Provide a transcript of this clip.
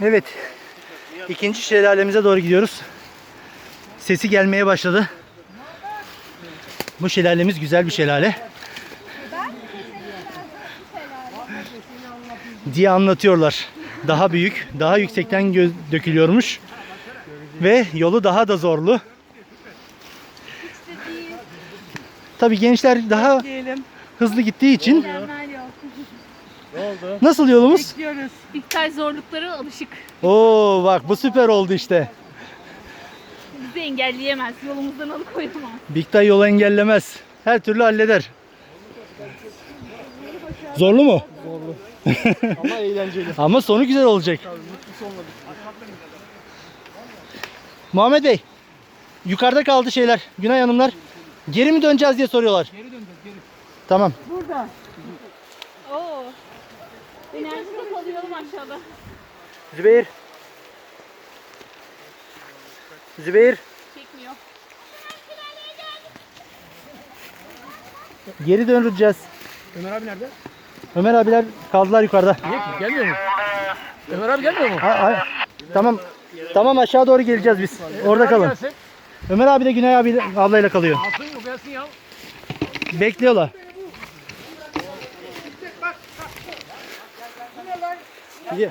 Evet. İkinci şelalemize doğru gidiyoruz. Sesi gelmeye başladı. Bu şelalemiz güzel bir şelale. Diye anlatıyorlar. Daha büyük, daha yüksekten dökülüyormuş. Ve yolu daha da zorlu. Tabii gençler daha hızlı gittiği için Yol. nasıl yolumuz? Bekliyoruz. İlkay zorluklara alışık. Oo bak bu süper oldu işte. Bizi engelleyemez. Yolumuzdan alıkoyamaz. Big Tay yolu engellemez. Her türlü halleder. Zorlu mu? Zorlu. Ama eğlenceli. Ama sonu güzel olacak. Muhammed Bey, yukarıda kaldı şeyler. Günay Hanımlar. Geri mi döneceğiz diye soruyorlar. Geri döneceğiz geri. Tamam. Burada. Oo. Enerjide kalıyorum aşağıda. Zübeyir. Zübeyir. Çekmiyor. Geri döneceğiz. Ömer abi nerede? Ömer abiler kaldılar yukarıda. Niye ki? Gelmiyor mu? Ömer abi gelmiyor mu? Ha, ha. Tamam. Tamam aşağı doğru geleceğiz biz. Orada kalın. Ömer abi de Günay abi ablayla kalıyor. Alsın yok gelsin ya. Bekliyorlar. 이게